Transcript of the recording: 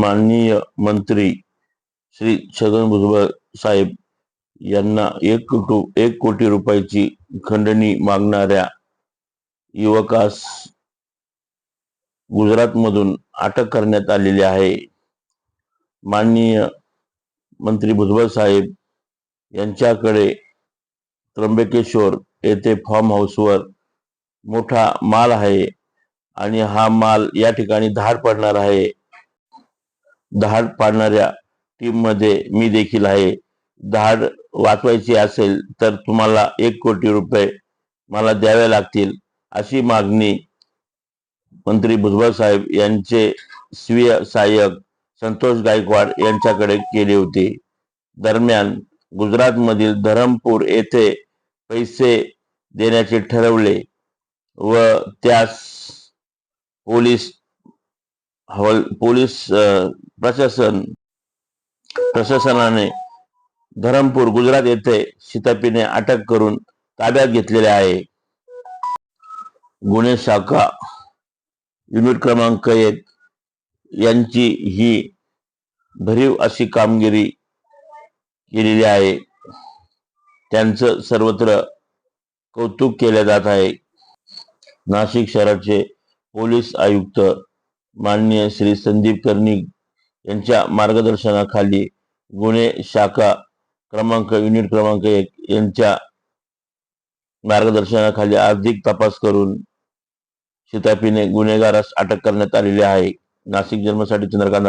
माननीय मंत्री श्री छगन भुजबळ साहेब यांना एक कोटी एक कोटी रुपयाची खंडणी मागणाऱ्या युवकास गुजरातमधून अटक करण्यात आलेली आहे. माननीय मंत्री भुजबळ साहेब यांच्याकडे त्र्यंबकेश्वर येथे फार्म हाऊसवर मोठा माल आहे आणि हा माल या ठिकाणी धाड पडणार आहे. धाड पाडणाऱ्या टीममध्ये मी देखील आहे. धाड वाचवायची असेल तर तुम्हाला एक कोटी रुपये मला द्यावे लागतील अशी मागणी मंत्री भुजबळ साहेब यांचे स्वीय सहाय्यक संतोष गायकवाड यांच्याकडे केली होती. दरम्यान गुजरातमधील धरमपूर येथे पैसे देण्याचे ठरवले व त्यास पोलीस हवल पोलीस प्रशासन प्रशासनाने धरमपूर गुजरात येथे शितापीने अटक करून ताब्यात घेतलेले आहे. गुन्हे शाखा युनिट क्रमांक एक. यांची ही भरीव अशी कामगिरी केलेली आहे. त्यांचं सर्वत्र कौतुक केले जात आहे. नाशिक शहराचे पोलीस आयुक्त माननीय श्री संदीप कर्णिक यांच्या मार्गदर्शनाखाली गुन्हे शाखा क्रमांक युनिट क्रमांक एक यांच्या मार्गदर्शनाखाली आर्थिक तपास करून शितापीने गुन्हेगारास अटक करण्यात आलेली आहे. नाशिक जन्मसाठी चंद्रकांत